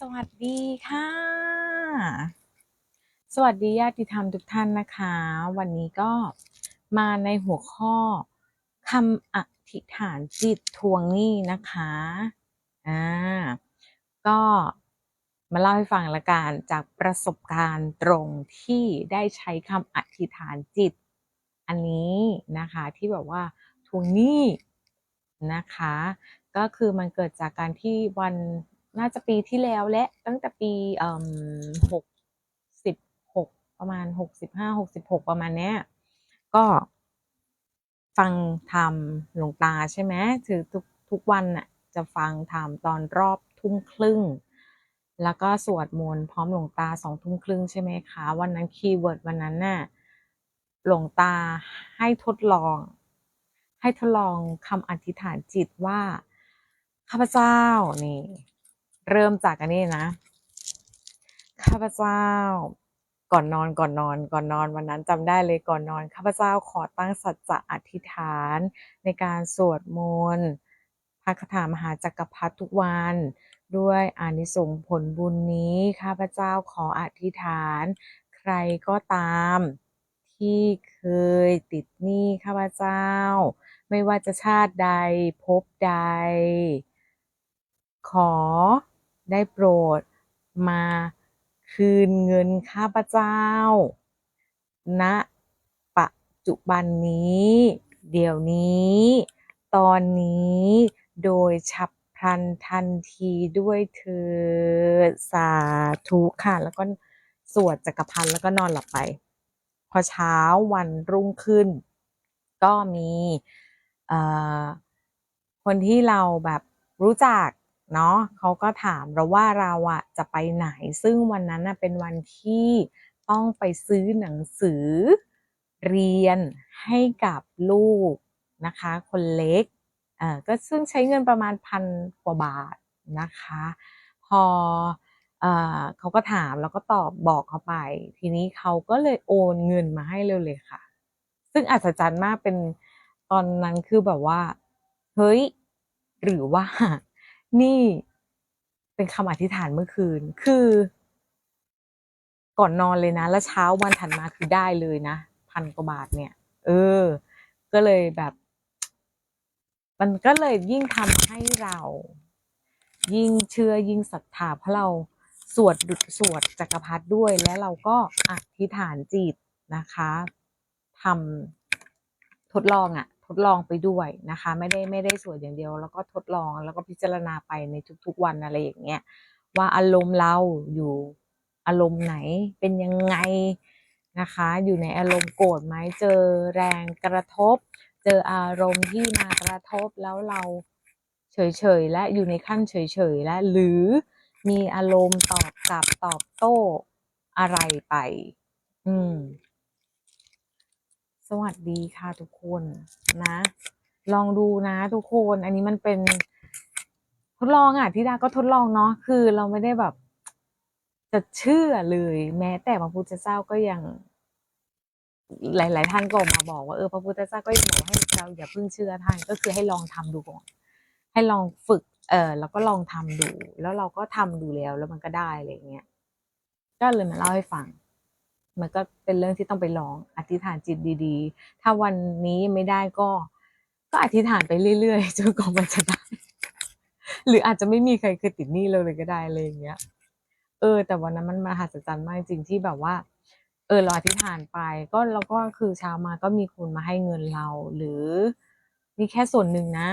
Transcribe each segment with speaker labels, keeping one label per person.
Speaker 1: สวัสดีค่ะ สวัสดีญาติธรรมทุกท่านนะคะ วันนี้ก็มาในหัวข้อคำอธิษฐานจิตทวงหนี้นะคะอ่าก็มาเล่าให้ฟังละกันจากประสบการณ์ตรงที่ได้ใช้คำอธิษฐานจิต อันนี้นะคะที่แบบว่าทวงหนี้นะคะ ก็คือมันเกิดจากการที่วัน น่าจะปีที่แล้วและตั้งแต่ปีเอ่มหกสิบหกประมาณหกสิบห้าหกสิบหกประมาณเนี้ย ก็ฟังธรรมหลวงตาใช่ไหมถือทุกทุกวันน่ะจะฟังธรรมตอนรอบทุ่มครึ่ง แล้วก็สวดมนต์พร้อมหลวงตาสองทุ่มครึ่งใช่ไหมคะ วันนั้นคีย์เวิร์ดวันนั้นน่ะหลวงตาให้ทดลอง ให้ทดลองคำอธิษฐานจิตว่าข้าพเจ้านี่ เริ่มจากอันนี้นะ ข้าพเจ้า ก่อนนอนก่อนนอน ก่อนนอนวันนั้นจำได้เลยก่อนนอน ข้าพเจ้าขอตั้งสัจจะอธิษฐาน ในการสวดมนต์พระคาถามหาจักรพรรดิทุกวัน ด้วยอานิสงส์ผลบุญนี้ ข้าพเจ้าขออธิษฐาน ใครก็ตามที่เคยติดหนี้ข้าพเจ้า ไม่ว่าจะชาติใดภพใด ขอ ได้โปรดมาคืนเงินข้าพเจ้าณปัจจุบันนี้ เดี๋ยวนี้ ตอนนี้โดยฉับพลันทันทีด้วยเธอสาธุค่ะ แล้วก็สวดจักรพันแล้วก็นอนหลับไป พอเช้าวันรุ่งขึ้น ก็มีคนที่เราแบบรู้จัก เนาะเขาก็ถามเราว่าเราอะจะไปไหน ซึ่งวันนั้นน่ะเป็นวันที่ต้องไปซื้อหนังสือเรียนให้กับลูกนะคะ คนเล็กเอ่อก็ซึ่งใช้เงินประมาณพันกว่าบาทนะคะ พอเอ่อเขาก็ถามแล้วก็ตอบบอกเขาไป ทีนี้เขาก็เลยโอนเงินมาให้เร็วเลยค่ะ ซึ่งอัศจรรย์มากเป็นตอนนั้นคือแบบว่า เฮ้ย หรือว่า นี่เป็นคำอธิษฐานเมื่อคืน คือ ก่อนนอนเลยนะ แล้วเช้าวันถัดมาคือได้เลยนะพันกว่าบาทเนี่ย เออ ก็เลยแบบ มันก็เลยยิ่งทำให้เรา ยิ่งเชื่อยิ่งศรัทธาเพราะเราสวดดุจสวดจักรพรรดิด้วย และเราก็อธิษฐานจิตนะคะทำทดลองอะท ดลองไปด้วยนะคะ ไม่ได้ไม่ได้สวดอย่างเดียว แล้วก็ทดลองแล้วก็พิจารณาไปในทุกๆวันอะไรอย่างเงี้ยว่าอารมณ์เราอยู่อารมณ์ไหนเป็นยังไงนะคะ อยู่ในอารมณ์โกรธไหมเจอแรงกระทบ เจออารมณ์ที่มากระทบแล้วเราเฉยๆและอยู่ในขั้นเฉยๆและหรือมีอารมณ์ตอบกลับตอบโต้อะไรไป อืม วัสดีค่ะทุกคนนะ ลองดูนะทุกคน อันนี้มันเป็น ทดลองอะที่ดาก็ทดลองเนาะคือเราไม่ได้แบบ จะเชื่อเลย แม้แต่พระพุทธเจ้าก็ยัง หลาย ๆ ท่านก็มาบอกว่าเออพระพุทธเจ้าก็ยังบอกให้เราอย่าเพิ่งเชื่อท่านก็คือให้ลองทำดูก่อนให้ลองฝึก เออแล้วก็ลองทำดู แล้วเราก็ทำดูแล้วแล้วมันก็ได้อะไรเงี้ยก็เลยมาเล่าให้ฟัง มันก็เป็นเรื่องที่ต้องไปลองอธิษฐานจิตดีๆ ถ้าวันนี้ไม่ได้ก็ ก็อธิษฐานไปเรื่อยๆจนกว่ามันจะได้ หรืออาจจะไม่มีใครเคยติดหนี้เราเลยก็ได้อะไรอย่างเงี้ย เออ แต่วันนั้นมันมหัศจรรย์มากจริงที่แบบว่า เออเราอธิษฐานไป ก็เราก็คือเช้ามาก็มีคนมาให้เงินเรา หรือนี่แค่ส่วนหนึ่งนะ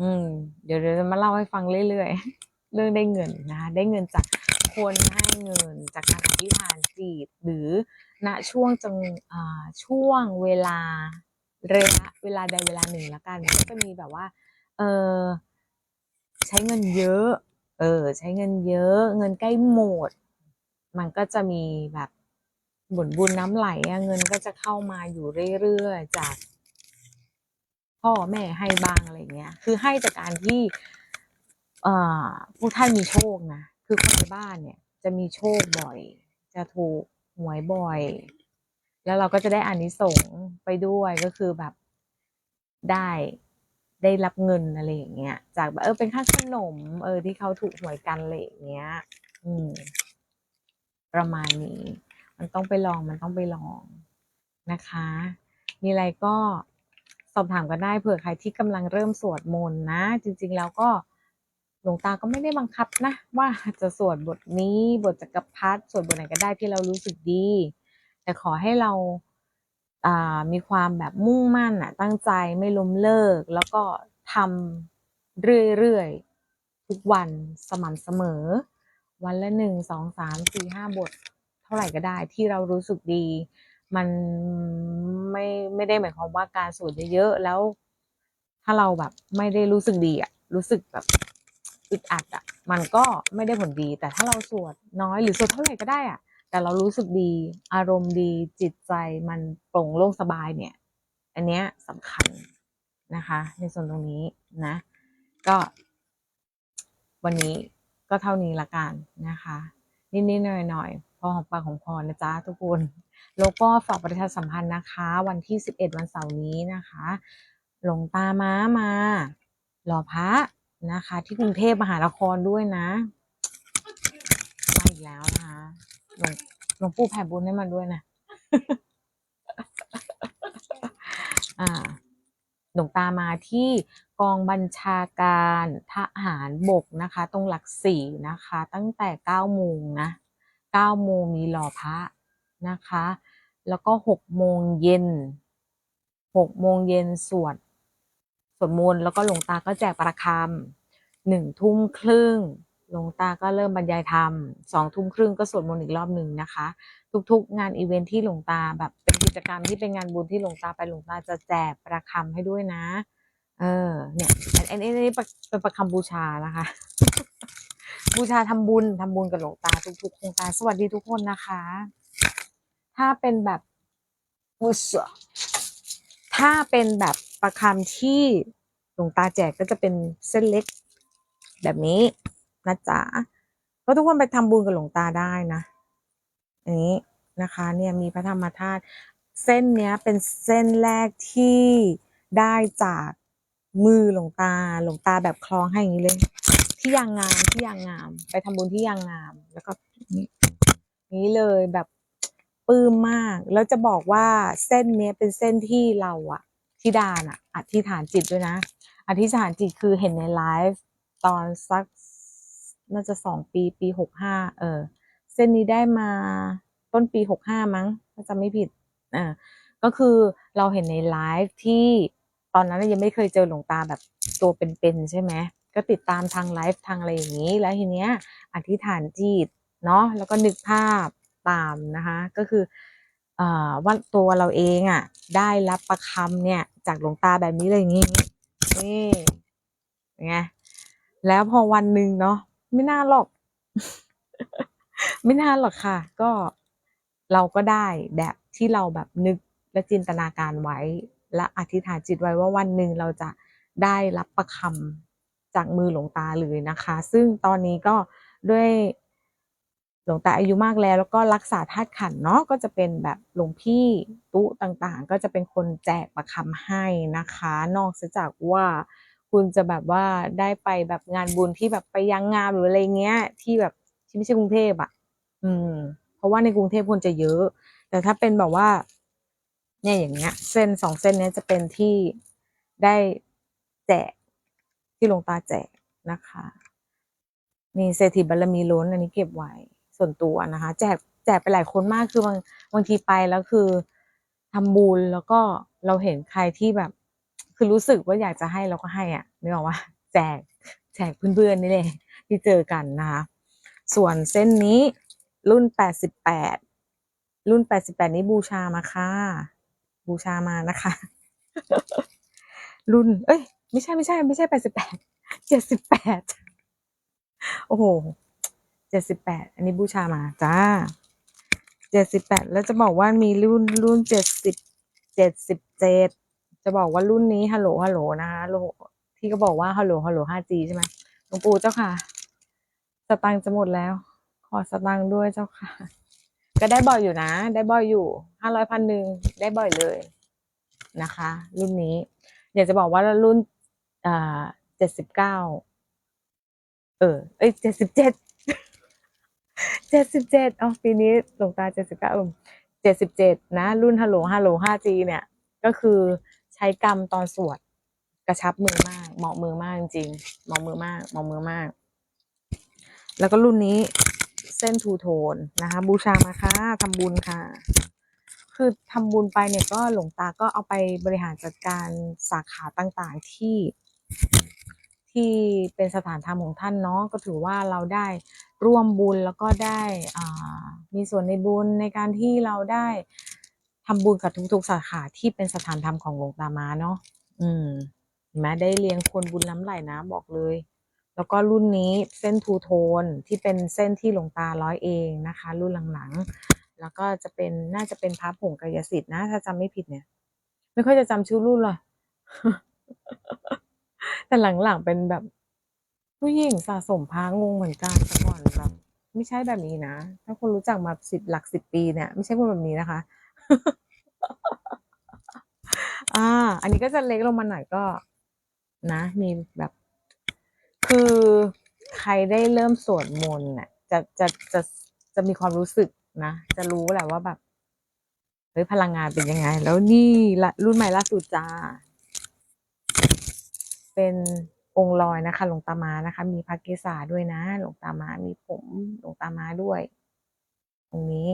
Speaker 1: อืม เดี๋ยวเดี๋ยวจะมาเล่าให้ฟังเรื่อยๆ เรื่องได้เงินนะ ได้เงินจาก คนให้เงินจากการอธิษฐานจิตหรือณช่วงจังช่วงเวลาระยะเวลาใดเวลาหนึ่งละกันก็จะมีแบบว่าเออใช้เงินเยอะ เออ ใช้เงินเยอะ เงินใกล้หมด มันก็จะมีแบบผลบุญน้ำไหลเงินก็จะเข้ามาอยู่เรื่อยๆจากพ่อแม่ให้บ้างอะไรเงี้ย คือให้จากการที่ เอ่อผู้ท่านมีโชคนะ คือคนในบ้านเนี่ย จะมีโชคบ่อย จะถูกหวยบ่อย แล้วเราก็จะได้อานิสงส์ไปด้วยก็คือแบบได้ได้รับเงินอะไรอย่างเงี้ย จากแบบเออเป็นค่าขนม เออ ที่เขาถูกหวยกันอะไรอย่างเงี้ย อืม ประมาณนี้ มันต้องไปลองมันต้องไปลองนะคะ มีอะไรก็สอบถามกันได้เผื่อใครที่กำลังเริ่มสวดมนต์นะ จริง ๆ แล้วก็ หลวงตาก็ไม่ได้บังคับนะ ว่าจะสวดบทนี้บทจักรพรรดิสวดบทไหนก็ได้ที่เรารู้สึกดี แต่ขอให้เราามีความแบบมุ่งมั่นอะตั้งใจไม่ล้มเลิก แล้วก็ทำเรื่อยๆ ทุกวันสม่ำเสมอ วันละหนึ่งสองสามสี่ห้าบท เท่าไหร่ก็ได้ที่เรารู้สึกดี มันไม่ไม่ได้หมายความว่าการสวดเยอะๆแล้ว ถ้าเราแบบไม่ได้รู้สึกดีอะรู้สึกแบบ อึดอัดอะมันก็ไม่ได้ผลดี แต่ถ้าเราสวดน้อยหรือสวดเท่าไหร่ก็ได้อะแต่เรารู้สึกดี อารมณ์ดี จิตใจมันโปร่งโล่งสบายเนี่ย อันเนี้ยสำคัญนะคะ ในส่วนตรงนี้นะ ก็ วันนี้ก็เท่านี้ละกันนะคะ นิดๆหน่อยๆพอหอมปากของคอนะจ๊ะทุกคน แล้วก็ฝากประชาสัมพันธ์นะคะ วันที่ 11 วันเสาร์นี้นะคะ ลงตาม้ามาหล่อพระ นะคะ ที่กรุงเทพมหานครด้วยนะมาอีกแล้วนะคะหลวงหลวงปู่แผ่บุญให้มันด้วยนะอ่าหลวงตามาที่กองบัญชาการทหารบกนะคะ ตรงหลักสี่นะคะ ตั้งแต่เก้าโมงนะเก้าโมงมีหล่อพระนะคะ แล้วก็หกโมงเย็นหกโมงเย็นสวด วดมนต์แล้วก็หลวงตาก็แจกประคำหนึ่งทุ่มครึ่งหลวงตาก็เริ่มบรรยายธรรมสองทุ่มครึ่งก็สวดมนต์อีกรอบหนึ่งนะคะ ทุกๆ งานอีเวนท์ที่หลวงตาแบบเป็นกิจกรรมที่เป็นงานบุญที่หลวงตาไปหลวงตาจะแจกประคำให้ด้วยนะ เออ เนี่ยอันนอันนี้เป็นประคำบูชานะคะ บูชาทำบุญทำบุญกับหลวงตาทุกๆโครงการสวัสดีทุกคนนะคะ ถ้าเป็นแบบอุส ถ้าเป็นแบบประคำที่หลวงตาแจกก็จะเป็นเส้นเล็กแบบนี้นะจ๊ะก็ทุกคนไปทำบุญกับหลวงตาได้นะอันนี้นะคะเนี่ยมีพระธรรมธาตุเส้นเนี้ยเป็นเส้นแรกที่ได้จากมือหลวงตาหลวงตาแบบคล้องให้อย่างนี้เลย ที่ยางงามที่ยางงาม ไปทำบุญที่ยางงาม แล้วก็นี้เลยแบบ ปื้มมาก แล้วจะบอกว่าเส้นนี้เป็นเส้นที่เราอะที่ดานอะอธิษฐานจิตด้วยนะ อธิษฐานจิตคือเห็นในไลฟ์ตอนสักน่าจะสองปีปีหกห้าเออ เส้นนี้ได้มาต้นปีหกห้ามั้งถ้าจำไม่ผิดอ่าก็คือเราเห็นในไลฟ์ที่ตอนนั้นยังไม่เคยเจอหลวงตาแบบตัวเป็นๆใช่ไหมก็ติดตามทางไลฟ์ทางอะไรอย่างนี้ แล้วทีเนี้ยอธิษฐานจิตเนาะแล้วก็นึกภาพ ตามนะคะก็คืออว่าตัวเราเองอะได้รับประคำเนี่ยจากหลวงตาแบบนี้เลยอย่างงี้นี่ไงแล้วพอวันหนึ่งเนาะไม่น่าหรอก ไม่น่าหรอกค่ะ ก็เราก็ได้แบบที่เราแบบนึกและจินตนาการไว้ และอธิษฐานจิตไว้ว่าวันหนึ่งเราจะได้รับประคำจากมือหลวงตาเลยนะคะ ซึ่งตอนนี้ก็ด้วย หลวงตาอายุมากแล้ว แล้วก็รักษาธาตุขันเนาะก็จะเป็นแบบหลวงพี่ตุ๊ต่างๆ ก็จะเป็นคนแจกประคำให้นะคะ นอกจากว่าคุณจะแบบว่าได้ไปแบบงานบุญที่แบบไปยังงามหรืออะไรเงี้ย ที่แบบที่ไม่ใช่กรุงเทพอะ อืม เพราะว่าในกรุงเทพคนจะเยอะ แต่ถ้าเป็นแบบว่า เนี่ยอย่างเงี้ย เส้นสองเส้นเนี้ยจะเป็นที่ได้แจกที่หลวงตาแจกนะคะนี่เศรษฐีบารมีล้นอันนี้เก็บไว้ ส่วนตัวนะคะ แจกแจกไปหลายคนมากคือบางบางทีไปแล้วคือทำบุญแล้วก็เราเห็นใครที่แบบ คือรู้สึกว่าอยากจะให้เราก็ให้อะนึกออกว่าแจกแจกเพื่อนๆนี่เลยที่เจอกันนะคะ ส่วนเส้นนี้รุ่นแปดสิบแปดรุ่นแปดสิบแปดนี้บูชามาค่ะ บูชามานะคะ รุ่น เอ้ย ไม่ใช่ไม่ใช่ ไม่ใช่แปดสิบแปดเจ็ดสิบแปดโอ้โห เจ็ดสิบแปดอันนี้บูชามาจ้าเจ็ดสิบแปดแล้วจะบอกว่ามีรุ่นรุ่นเจ็ดสิบเจ็ดสิบเจ็ดจะบอกว่ารุ่นนี้ฮัลโหลฮัลโหลนะคะโลที่ก็บอกว่าฮัลโหลฮัลโหล 5G ใช่ไหมหลวงปู่เจ้าค่ะ สตังค์จะหมดแล้ว ขอสตังค์ด้วยเจ้าค่ะ ก็ได้บ่อยอยู่นะ ได้บ่อยอยู่ห้าร้อยพันหนึ่งได้บ่อยเลยนะคะ รุ่นนี้ อยากจะบอกว่ารุ่นเจ็ดสิบเก้าเออเอ้ยเจ็ดสิบเจ็ด เจ็ดสิบเจ็ดอ๋อปีนี้หลวงตาเจ็ดสิบเก้าเจ็ดสิบเจ็ดนะ รุ่นฮัลโหลฮัลโหล 5G เนี่ย ก็คือใช้กรรมตอนสวดกระชับมือมาก เหมาะมือมากจริงๆเหมาะมือมาก เหมาะมือมาก แล้วก็รุ่นนี้เส้นทูโทนนะคะ บูชามาค่ะทำบุญค่ะ คือทำบุญไปเนี่ยก็หลวงตาก็เอาไปบริหารจัดการสาขาต่างๆที่ ที่เป็นสถานธรรมของท่านเนาะก็ถือว่าเราได้ร่วมบุญแล้วก็ได้มีส่วนในบุญในการที่เราได้ทำบุญกับทุกๆสาขาที่เป็นสถานธรรมของหลวงตามาเนาะอืมเห็นไหมได้เลี้ยงคนบุญล้ำไหลนะบอกเลย แล้วก็รุ่นนี้เส้นทูโทนที่เป็นเส้นที่หลวงตาร้อยเองนะคะ รุ่นหลังๆ แล้วก็จะเป็นน่าจะเป็นพระผงกายสิทธิ์นะ ถ้าจำไม่ผิดเนี่ย ไม่ค่อยจะจำชื่อรุ่นเลย แต่หลังๆเป็นแบบ ผู้หญิงสะสมพระงงเหมือนกันแต่ก่อนแบบไม่ใช่แบบนี้นะ ถ้าคนรู้จักมาสิบหลักสิบปีเนี่ย ไม่ใช่คนแบบนี้นะคะ อ่า อันนี้ก็จะเล็กลงมาหน่อยก็ นะ มีแบบ คือใครได้เริ่มสวดมนต์น่ะจะจะจะจะมีความรู้สึกนะ จะรู้แหละว่าแบบเฮ้ยพลังงานเป็นยังไง แล้วนี่รุ่นใหม่ล่าสุดจ้า เป็นองค์ลอยนะคะ หลวงตามานะคะ มีพระเกศาด้วยนะ หลวงตามามีผมหลวงตามาด้วย ตรงนี้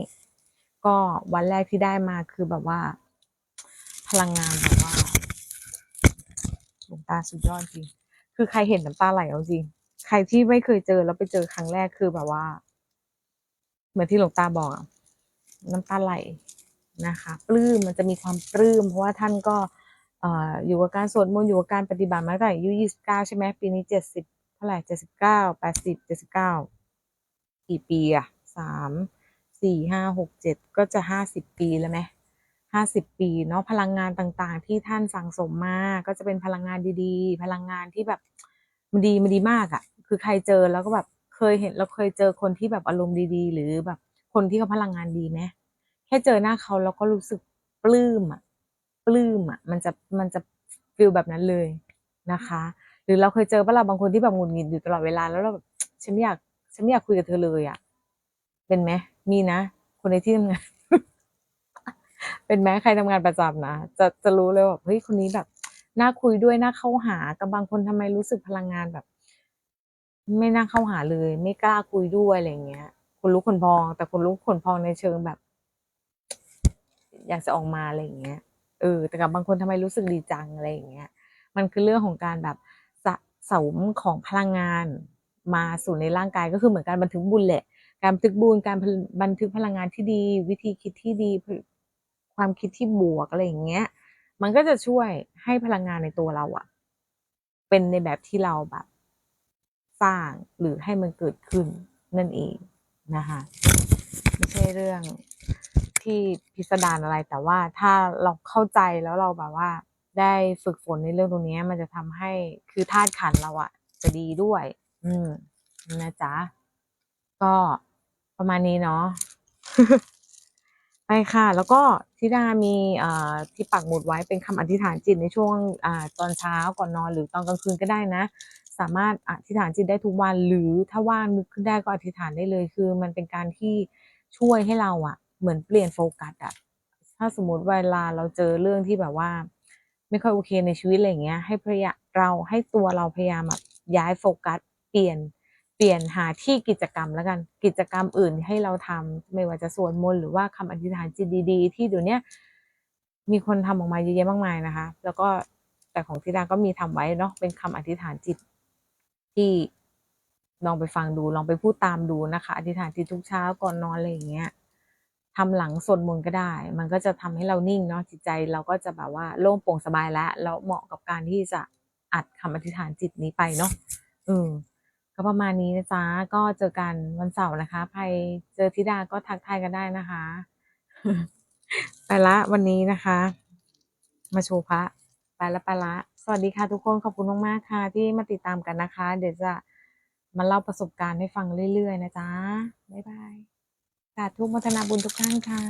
Speaker 1: ก็วันแรกที่ได้มาคือแบบว่า พลังงานแบบว่าหลวงตาสุดยอดจริง คือใครเห็นน้ำตาไหลเอาจริง ใครที่ไม่เคยเจอแล้วไปเจอครั้งแรกคือแบบว่า เหมือนที่หลวงตาบอกน้ำตาไหลนะคะ ปลื้มมันจะมีความปลื้มเพราะว่าท่านก็ อยู่กับการสวดมนต์อยู่กับการปฏิบัติมาตั้งแต่อายุยี่สิบเก้าใช่ไหมปีนี้เจ็ดสิบเท่าไหร่เจ็ดสิบเก้าแปดสิบเจ็ดสิบเก้ากี่ปีอะสามสี่ห้าหกเจ็ดก็จะห้าสิบปีแล้วไหมห้าสิบปีเนาะพลังงานต่างๆ ที่ท่านสั่งสมมาก็จะเป็นพลังงานดีๆ พลังงานที่แบบมันดีมันดีมากอะคือใครเจอแล้วก็แบบเคยเห็นเราเคยเจอคนที่แบบอารมณ์ดีๆ หรือแบบคนที่เขาพลังงานดีไหมแค่เจอหน้าเขาเราก็รู้สึกปลื้มอะ ปลื้มอะมันจะมันจะฟิลแบบนั้นเลยนะคะ หรือเราเคยเจอปะล่ะบางคนที่แบบงุดหงิดอยู่ตลอดเวลาแล้วเราแบบฉันไม่อยากฉันไม่อยากคุยกับเธอเลยอะเป็นไหมมีนะ คนในที่ทำงาน เป็นไหมใครทำงานประจำนะจะจะรู้เลยว่าเฮ้ยคนนี้แบบน่าคุยด้วยน่าเข้าหากับบางคนทำไมรู้สึกพลังงานแบบ ไม่น่าเข้าหาเลย ไม่กล้าคุยด้วยอะไรเงี้ย คนรู้คนพอง แต่คนรู้คนพองในเชิงแบบ อยากจะออกมาอะไรอย่างเงี้ย เออ แต่กับบางคนทำไมรู้สึกดีจังอะไรอย่างเงี้ย มันคือเรื่องของการแบบสะสมของพลังงานมาสู่ในร่างกายก็คือเหมือนการบันทึกบุญแหละ การบันทึกบุญ การบันทึกพลังงานที่ดี วิธีคิดที่ดี ความคิดที่บวกอะไรอย่างเงี้ย มันก็จะช่วยให้พลังงานในตัวเราอะเป็นในแบบที่เราแบบ สร้างหรือให้มันเกิดขึ้นนั่นเองนะคะไม่ใช่เรื่อง ที่พิสดารอะไร แต่ว่าถ้าเราเข้าใจแล้วเราแบบว่า ได้ฝึกฝนในเรื่องตรงนี้มันจะทำให้คือธาตุขันเราอะจะดีด้วย อืมนะจ๊ะก็ประมาณนี้เนาะไปค่ะ แล้วก็ทิดามีอที่ปักหมุดไว้เป็นคำอธิษฐานจิตในช่วงอตอนเช้าก่อนนอนหรือตอนกลางคืนก็ได้นะ สามารถอธิษฐานจิตได้ทุกวัน หรือถ้าว่างนึกขึ้นได้ก็อธิษฐานได้เลย คือมันเป็นการที่ช่วยให้เราอะ เหมือนเปลี่ยนโฟกัสอะถ้าสมมติเวลาเราเจอเรื่องที่แบบว่า ไม่ค่อยโอเคในชีวิตอะไรเงี้ย ให้พยายาเราให้ตัวเราพยายามแบบย้ายโฟกัส เปลี่ยนเปลี่ยนหาที่กิจกรรมแล้วกัน กิจกรรมอื่นให้เราทำไม่ว่าจะสวดมนต์หรือว่าคำอธิษฐานจิตดี ๆ ที่เดี๋ยวนี้มีคนทำออกมาเยอะแยะมากมายนะคะ แล้วก็แต่ของทิดาก็มีทำไว้เนาะเป็นคำอธิษฐานจิตที่ลองไปฟังดูลองไปพูดตามดูนะคะ อธิษฐานจิตทุกเช้าก่อนนอนอะไรอย่างเงี้ย ทำหลังสวดมนต์ก็ได้ มันก็จะทำให้เรานิ่งเนาะจิตใจเราก็จะแบบว่าโล่งโปร่งสบายแล้วแล้วเหมาะกับการที่จะอัดคำอธิษฐานจิตนี้ไปเนาะอืมก็ประมาณนี้นะจ๊ะก็เจอกันวันเสาร์นะคะใครเจอธิดาก็ทักทายกันได้นะคะ ไปละวันนี้นะคะ มาโชว์พระไปละไปละ สวัสดีค่ะทุกคนขอบคุณมากๆค่ะ ที่มาติดตามกันนะคะ เดี๋ยวจะมาเล่าประสบการณ์ให้ฟังเรื่อยๆ นะจ๊ะบ๊ายบาย สาธุโมทนาบุญทุกท่านค่ะ